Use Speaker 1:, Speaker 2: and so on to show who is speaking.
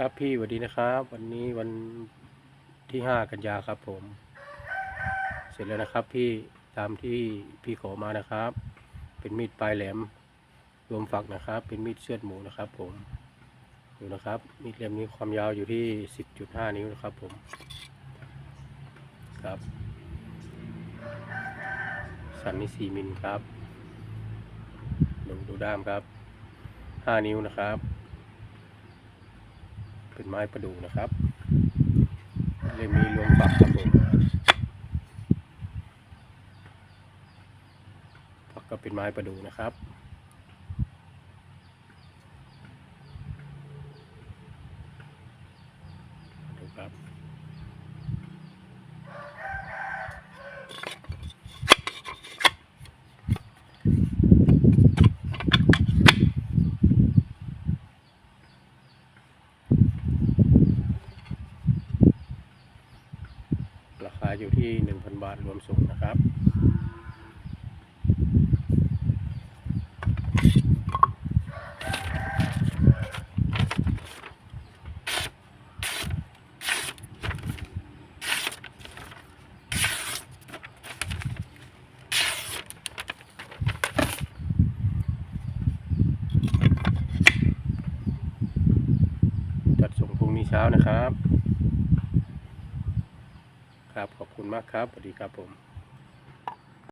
Speaker 1: ครับพี่สวัสดีนะครับ วันนี้วันที่ห้ากันยาครับผม เสร็จแล้วนะครับพี่ตามที่พี่ขอมานะครับ เป็นมีดปลายแหลมรวมฝักนะครับ เป็นมีดเชือดหมูนะครับ ผมดูนะครับมีดเล่มนี้ความยาวอยู่ที่สิบจุดห้านิ้วนะครับ ผมครับ สันนี่สี่มิลครับดูดูด้ามครับห้านิ้วนะครับ เป็นไม้ประดู่นะครับเลยมีรวมฝักครับผมฝักก็เป็นไม้ประดู่นะครับดูครับ ราคาอยู่ที่ 1,000 บาทรวมส่งนะครับ จัดส่งพรุ่งนี้เช้านะครับ ครับ ขอบคุณมากครับสวัสดีครับผม